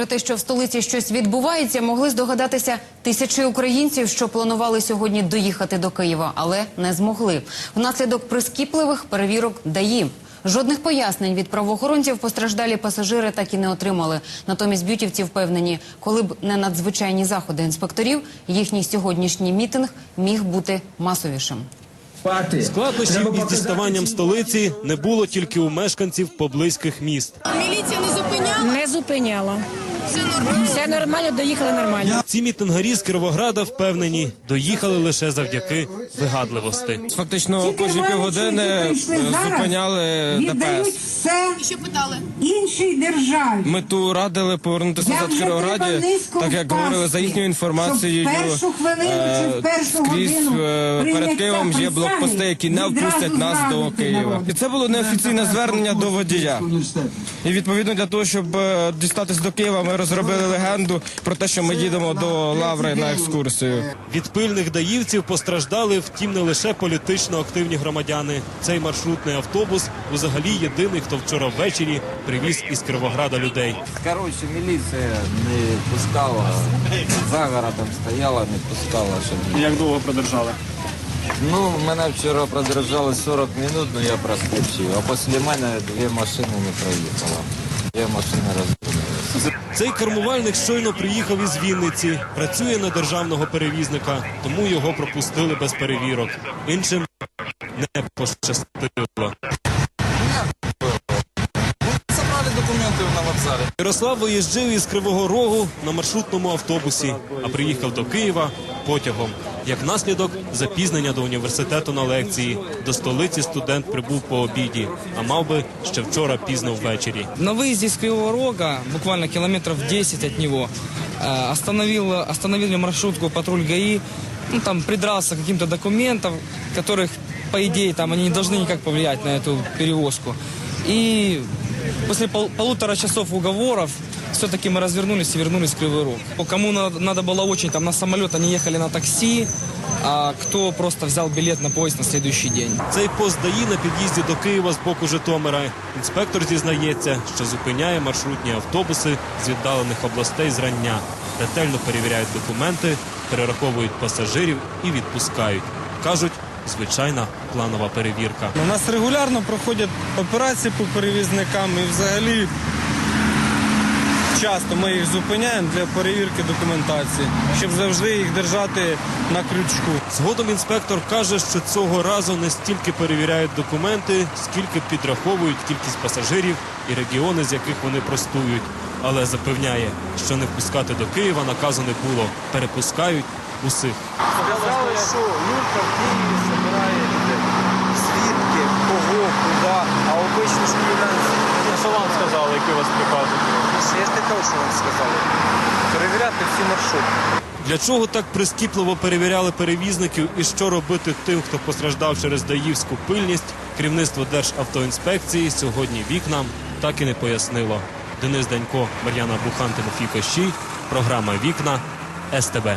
Про те, що в столиці щось відбувається, могли здогадатися тисячі українців, що планували сьогодні доїхати до Києва, але не змогли. Внаслідок прискіпливих перевірок ДАІ. Жодних пояснень від правоохоронців постраждалі пасажири так і не отримали. Натомість б'ютівці впевнені, коли б не надзвичайні заходи інспекторів, їхній сьогоднішній мітинг міг бути масовішим. Складнощів із діставанням столиці не було тільки у мешканців поблизьких міст. Міліція не зупиняла, Не зупиняла. Все нормально. Все нормально, доїхали нормально. Ці мітингарі з Кіровограда впевнені, доїхали лише завдяки вигадливості. Фактично кожні півгодини е, зупиняли ДПС. все І що питали? іншій державі. Ми ту радили повернутися назад в Кіровограді, так як говорили за їхньою інформацією. першу хвилину чи в е, першу годину е, перед Києвом є блокпости, які не впустять нас до Києва. І це було неофіційне звернення до водія. І відповідно для того, щоб дістатися до Києва, ми розробили легенду про те, що ми їдемо до Лаври на екскурсію. Від пильних даївців постраждали, втім, не лише політично активні громадяни. Цей маршрутний автобус взагалі єдиний, хто вчора ввечері привіз із Кіровограда людей. Коротше, міліція не пускала, за городом стояла, не пускала, щоб... Як довго продержали? Ну, мене вчора продержали 40 минут, але я проскочив, а після мене дві машини не проїхало. Дві машини розвернулися. Цей кермувальник щойно приїхав із Вінниці, працює на державного перевізника, тому його пропустили без перевірок. Іншим не пощастило. На вокзалі. Ярослав виїжджав із Кривого Рогу на маршрутному автобусі, а приїхав до Києва потягом. Як наслідок, запізнення до університету на лекції. До столиці студент прибув по обіді, а мав би ще вчора пізно ввечері. На выезде из Кривого Рога, буквально километров 10 от него, э, остановил, остановили маршрутку патруль ГАИ, ну, там придрался к каким-то документам, которых, по идее, там они не должны никак повлиять на эту перевозку. И после пол- полутора часов уговоров все-таки мы развернулись и вернулись в Кривой Рог. Кому надо, надо было очень, там на самолет они ехали на такси, а кто просто взял билет на поезд на следующий день. Цей пост ДАІ на під'їзді до Києва з боку Житомира. Інспектор зізнається, що зупиняє маршрутні автобуси з віддалених областей зрання. Ретельно перевіряють документи, перераховують пасажирів і відпускають. Кажуть, звичайна планова перевірка. У нас регулярно проходять операції по перевізникам і взагалі часто ми їх зупиняємо для перевірки документації, щоб завжди їх держати на крючку. Згодом інспектор каже, що цього разу не стільки перевіряють документи, скільки підраховують кількість пасажирів і регіони, з яких вони простують. Але запевняє, що не впускати до Києва наказу не було. Перепускають усіх. Сказали, що Юрка в Києві збирає звідки, кого, куди, а обично ж. Що вам сказали, які вас прикази? Я ж не кажу, що вам сказали. Перевіряти всі маршрути. Для чого так прискіпливо перевіряли перевізників і що робити тим, хто постраждав через даївську пильність, керівництво Державтоінспекції сьогодні вікнам так і не пояснило. Денис Данько, Мар'яна Бухан, Тимофій Кощій, програма Вікна СТБ.